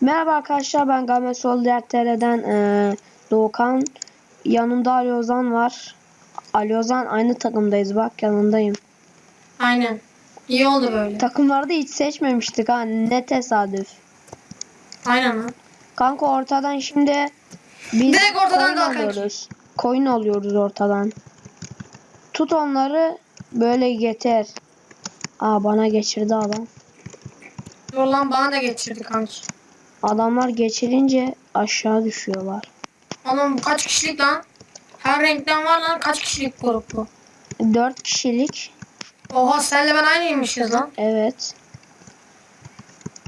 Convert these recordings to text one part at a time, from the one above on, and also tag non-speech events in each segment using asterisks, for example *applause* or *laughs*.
Merhaba arkadaşlar ben Gamer Soldier TR'den eee Doğukan. Yanımda Ali Ozan var. Ali Ozan aynı takımdayız bak yanındayım. Aynen. İyi oldu böyle. Takımlarda hiç seçmemiştik ha ne tesadüf. Aynen lan. Kanka ortadan şimdi biz Direkt ortadan dal kanki. alıyoruz. Coin alıyoruz ortadan. Tut onları böyle getir. Aa bana geçirdi adam. Dur lan bana da geçirdi kanki. Adamlar geçirince aşağı düşüyorlar. Oğlum bu kaç kişilik lan? Her renkten var lan kaç kişilik grup bu? 4 kişilik Oha senle ben aynıymışız lan. Evet.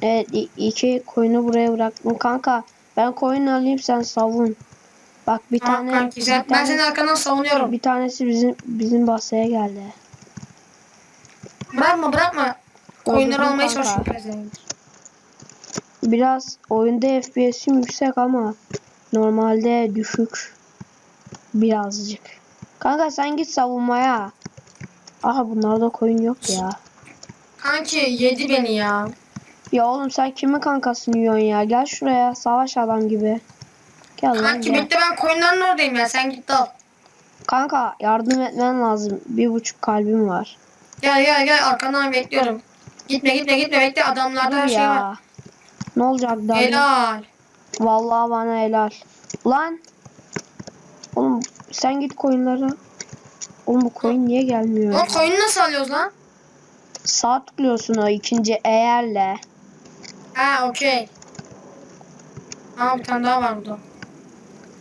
Evet iki koyunu buraya bıraktım. Kanka ben koyun alayım sen savun. Bak bir Tamam tane, kanki bir, ben tane senin arkandan savunuyorum. bir tanesi bizim bizim basaya geldi. Bırakma bırakma. Oyunları Öldürdüm almaya çalışıyorum. Biraz oyunda FPS'im yüksek ama normalde düşük. Birazcık. Kanka sen git savunmaya. Aha bunlarda koyun yok ya. Kanki yedi beni ya. Ya oğlum sen kimin kankasını yiyorsun ya? Gel şuraya savaş adam gibi. Gel lan Kanki gel. bekle ben koyunların oradayım ya sen git dal. Kanka yardım etmen lazım. Bir buçuk kalbim var. Gel gel gel arkandan bekliyorum. Gitme gitme gitme bekle adamlarda her şey var. Ne olacak daha? Helal. Vallahi bana helal. Lan. Oğlum sen git koyunlara. Oğlum bu koyun niye gelmiyor? Oğlum koyunu nasıl alıyoruz lan? Sağ tıklıyorsun o ikinci eğerle. Ha okey. Aa bir tane daha var burada.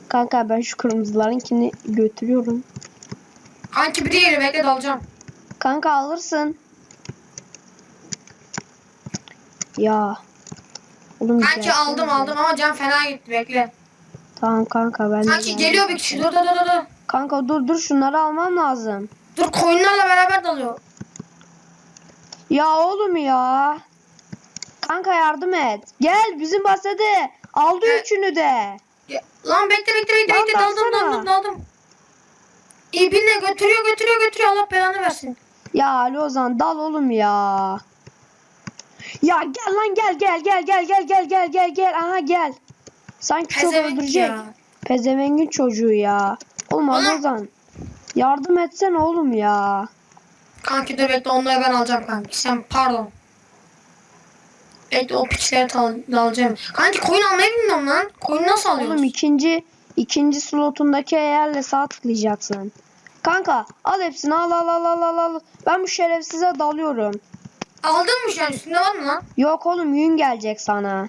Kanka ben şu kırmızılarınkini götürüyorum. Kanki bir diğeri bekle dalacağım. Kanka alırsın. Ya. Oğlum Kanki gelsene aldım aldım ama can fena gitti bekle. Tamam kanka ben de Kanki geldim. geliyor bir kişi dur dur dur dur. Kanka dur dur şunları almam lazım. Dur koyunlarla beraber dalıyor. Ya oğlum ya. Kanka yardım et. Gel bizim basede. Aldı Evet. üçünü de. Ya, lan bekle bekle bekle Lan bekle daldım dalsana. daldım daldım. İbine götürüyor götürüyor götürüyor Allah belanı versin. Ya Ali Ozan dal oğlum ya. Ya gel lan gel gel gel gel gel gel gel gel gel. Aha gel. Sanki çok Pezevenk öldürecek. ya. Pezevengin çocuğu ya. Oğlum Ali Oğlum. Ozan. Yardım etsene oğlum ya. Kanki dur bekle onları ben alacağım kanki. Sen pardon. Bekle o piçleri tal- dalacağım. Kanki koyun almayı bilmiyorum lan. Koyun nasıl alıyoruz? Oğlum ikinci ikinci slotundaki eğerle sağ tıklayacaksın. Kanka al hepsini al al al al al al. Ben bu şerefsize dalıyorum. Aldın mı şu an üstünde var mı lan? Yok oğlum yün gelecek sana.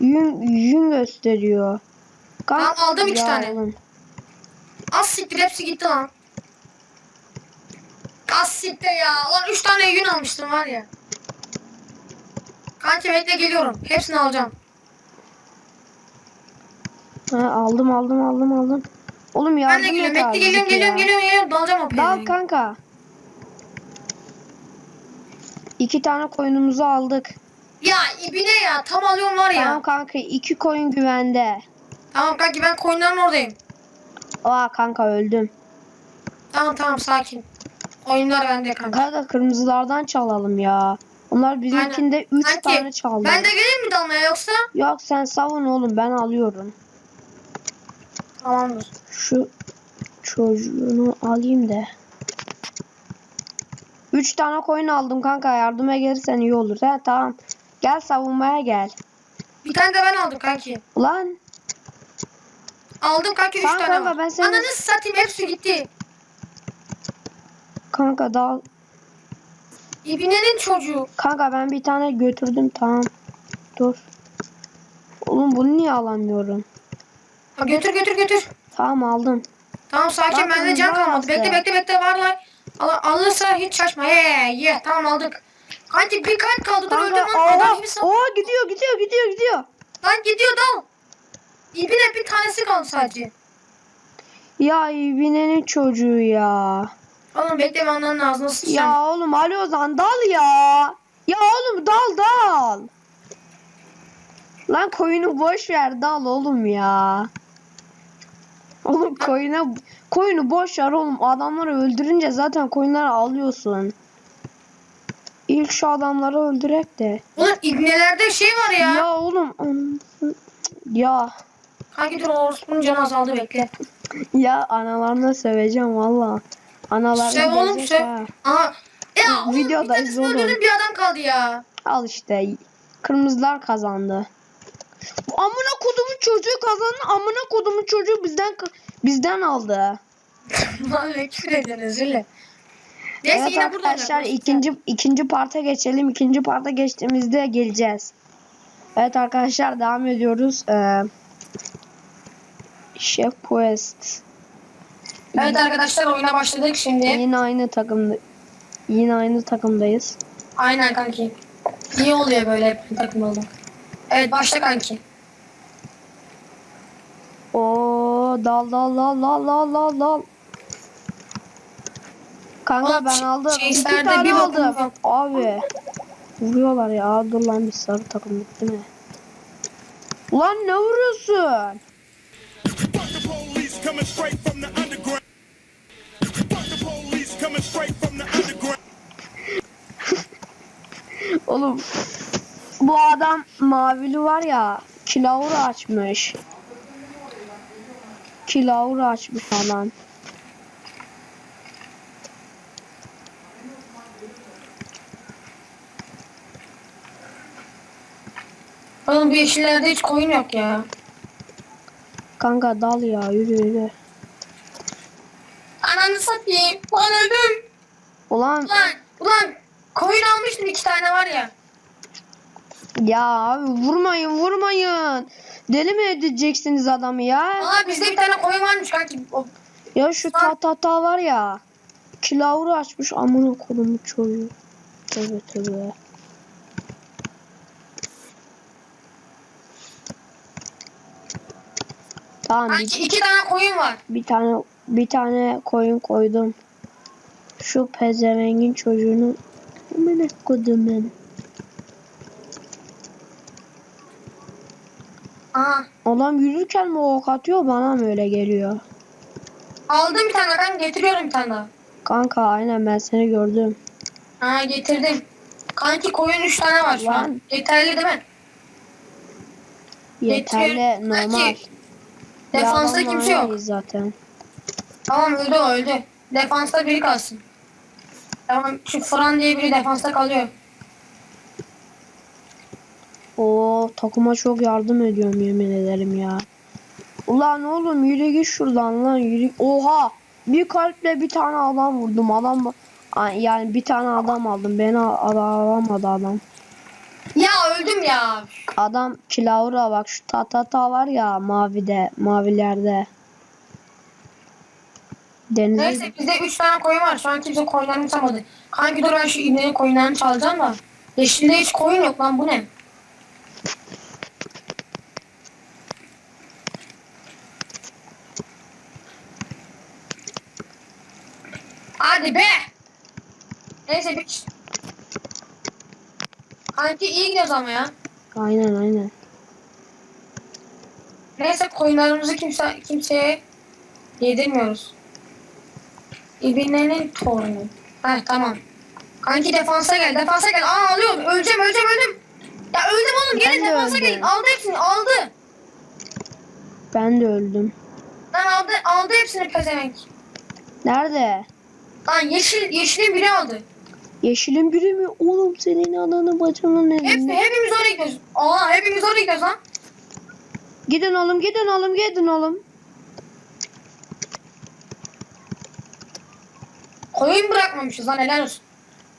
Yün, yün gösteriyor. Tamam, aldım iki tane. oğlum. Az siktir hepsi gitti lan. Az siktir ya. Lan 3 tane yün almıştım var ya. Kanki bekle geliyorum. Hepsini alacağım. Ha, aldım aldım aldım aldım. Oğlum yardım Ben de geliyorum. Bekle geliyorum ya. geliyorum geliyorum geliyorum. Dalacağım o Dal kanka. İki tane koyunumuzu aldık. Ya ibine ya. Tam alıyorum var ya. Tamam kanka iki koyun güvende. Tamam kanki ben koyunların oradayım. Aa kanka öldüm. Tamam tamam sakin. Oyunlar bende kanka. Kanka kırmızılardan çalalım ya. Onlar bizimkinde üç Kanki, tane çaldı. Ben de geleyim mi dalmaya yoksa? Yok sen savun oğlum ben alıyorum. Tamamdır. Şu çocuğunu alayım da. Üç tane koyun aldım kanka yardıma gelirsen iyi olur. He tamam. Gel savunmaya gel. Bir tane de ben aldım kanki. Ulan Aldım kanki 3 Tamam tane kanka, var. ben senin- Ananı satayım hepsi gitti. kanka dal. İbinenin çocuğu. Kanka ben bir tane götürdüm tamam. Dur. Oğlum bunu niye alamıyorum? Ha, götür götür götür. Tamam aldım. Tamam sakin bende can kalmadı. Bekle bekle bekle var lan. Al, alırsa hiç şaşma. Ye ye ye tamam aldık. Kanki bir kalp kaldı dur öldüm lan. Adam gibi oha gidiyor gidiyor gidiyor gidiyor. Lan gidiyor dal. İbine bir tanesi kaldı sadece. Ya ibinenin çocuğu ya. Oğlum bekle ben onların ağzına sıçacağım. Ya oğlum Ali Ozan dal ya. Ya oğlum dal dal. Lan koyunu boş ver dal oğlum ya. Oğlum koyuna koyunu boş ver oğlum. Adamları öldürünce zaten koyunları alıyorsun. ilk şu adamları öldürek de. Ulan ibnelerde şey var ya. Ya oğlum. Ya. Kanki dur orospunun canı azaldı bekle. Ya analarını söveceğim valla. Analarını Sev oğlum sev. ha. Aha. Ya oğlum, Videodayız bir tanesini öldürdüm bir adam kaldı ya. Al işte. Kırmızılar kazandı. Amına kodumun çocuğu kazandı. Amına kodumun çocuğu bizden bizden aldı. Vallahi küfür edin. Neyse evet yine arkadaşlar ikinci ikinci parta geçelim. İkinci parta geçtiğimizde geleceğiz. Evet arkadaşlar devam ediyoruz. Ee, Chef Quest. Evet arkadaşlar oyuna başladık şimdi. Yine aynı takımda yine aynı takımdayız. Aynen kanki. İyi oluyor böyle hep takım olmak. Evet başla kanki. Oo dal dal dal dal dal dal dal. Kanka Oğlum, ben aldım. İki tane bir aldım. Abi. Vuruyorlar ya. Dur lan bir sarı takım bitti mi? Ulan ne vuruyorsun? Oğlum. Bu adam mavili var ya. Kilavur açmış. Kilavur açmış falan. Oğlum bu yeşillerde hiç koyun yok ya. Kanka dal ya yürü yürü. Ananı satayım. Lan öldüm. Ulan Ulan, ulan koyun almıştım iki tane var ya. ya abi vurmayın vurmayın. Deli mi edeceksiniz adamı ya? Aa bizde bir tane koyun varmış kanki. O, Ya şu ta ta ta var ya. Kilavru açmış amına kodumu çocuğu. Tövbe tövbe. Tamam bir, kanki iki tane koyun var. bir tane bir tane koyun koydum. Şu pezevengin çocuğunu amına kodumun. Aa, Adam yürürken mi ok atıyor bana mı öyle geliyor? aldım bir tane kanka getiriyorum bir tane daha. Kanka aynen ben seni gördüm. Ha getirdim. Kanki koyun üç tane var şu an. Yeterli değil mi? Yeterli Getiriyorum. normal. Kanki, Defansta adam kimse yok. zaten. Tamam öldü o öldü. Defansta biri kalsın. Tamam şu Fran diye biri defansta kalıyor. Oo takıma çok yardım ediyorum yemin ederim ya. Ulan oğlum yürü git şuradan lan yürü. Oha bir kalple bir tane adam vurdum adam yani bir tane adam aldım beni al- alamadı adam. Ya öldüm ya. Adam kilavra bak şu tatata var ya mavide mavilerde. Denize Neyse bizde üç tane koyun var. Şu an kimse koyunlarını çalmadı. Kanki dur ben şu ibnenin koyunlarını çalacağım da. Yeşilde hiç koyun yok lan bu ne? Hadi be. Neyse bir... Kanki iyi gidiyoruz ama ya. aynen aynen. Neyse koyunlarımızı kimse kimseye yedirmiyoruz. İbnenin torunu. Heh tamam. Kanki defansa gel, defansa gel. Aa alıyorum. Öleceğim, öleceğim, öldüm. Ya öldüm oğlum. Gelin de defansa öldüm. gelin. Aldı hepsini, aldı. Ben de öldüm. Lan aldı, aldı hepsini pezevenk. Nerede? Lan yeşil, yeşilin biri aldı. Yeşilin biri mi? Oğlum senin ananı bacının Hepsi, elinde. hepimiz oraya gidiyoruz. Aa hepimiz oraya gidiyoruz lan. Gidin oğlum gidin oğlum gidin oğlum. Koyun bırakmamışız lan helal olsun.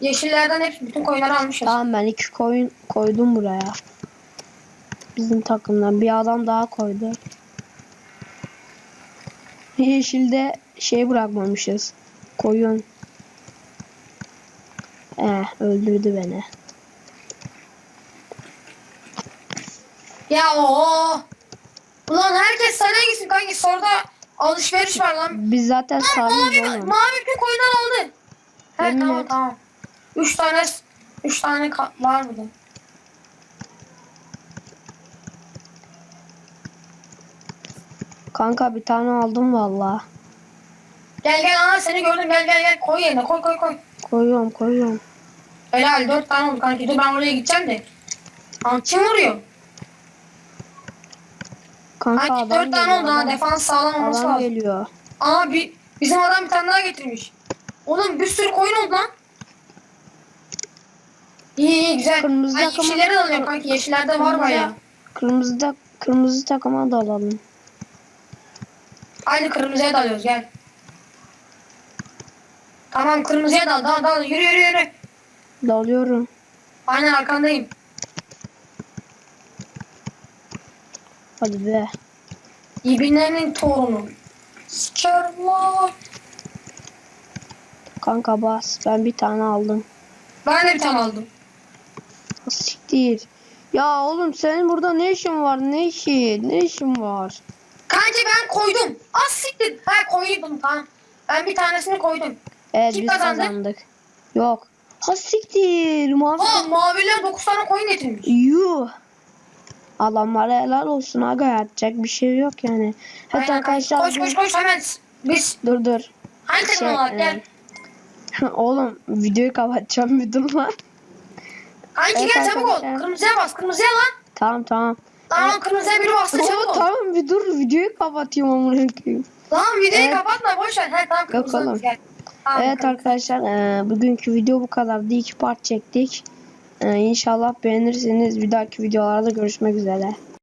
Yeşillerden hepsi bütün koyunları almışız. Tamam ben iki koyun koydum buraya. Bizim takımdan bir adam daha koydu. Yeşilde şey bırakmamışız. Koyun. Eh öldürdü beni. Ya o. Ulan herkes sana gitsin kanki. Soruda alışveriş var lan. Biz zaten sarıyız mavi, oğlum. mavi bütün koyunlar aldı. He Yemin tamam et. tamam. Üç tane üç tane var burada. Kanka bir tane aldım valla. Gel gel ana seni gördüm gel gel gel koy yerine koy koy koy. Koyuyorum koyuyorum. Helal dört tane oldu kanki. Dur ben oraya gideceğim de. Aa, kim vuruyor? Kanka Kanki adam dört tane geliyor, oldu ha. adam- Defans sağlam olması Adam lazım. geliyor. Aa bir, bizim adam bir tane daha getirmiş. Oğlum bir sürü koyun oldu lan. İyi iyi güzel. Kırmızı ben takımı- yeşillere de alıyorum kanki. Yeşillerde var bayağı. Kırmızı da kırmızı takıma da alalım. Aynı kırmızıya dalıyoruz gel. Tamam kırmızıya dal dal dal yürü yürü yürü. Dalıyorum. Aynen arkandayım. Hadi be. İbnenin torunu. Lan. Kanka bas. Ben bir tane aldım. Ben de bir tane aldım. Siktir. Ya oğlum senin burada ne işin var? Ne işi? Ne işin var? Kanki ben koydum. Az siktir. Ha koydum tamam. Ben bir tanesini koydum. Evet Kim biz kazandı? kazandık. Yok. Ha siktir. Mavi. Aa maviler 9 tane koyun getirmiş. Yuh. Adamlara helal olsun aga yapacak bir şey yok yani. Evet Aynen arkadaşlar Koş bu- koş koş hemen. Biz dur dur. hangi Şey, olarak gel. *laughs* Oğlum videoyu kapatacağım bir dur lan. Kanki Evet gel çabuk ol. arkadaşlar. Kırmızıya bas kırmızıya lan. Tamam tamam. Tamam kırmızıya biri bastı çabuk ol. tamam bir dur videoyu kapatayım amına koyayım. Lan videoyu Evet. kapatma boş ver. He tamam kırmızı oğlum. gel. Tamam, Evet arkadaşlar e, bugünkü video bu kadardı. İki part çektik. E, İnşallah beğenirsiniz. Bir dahaki videolarda görüşmek üzere.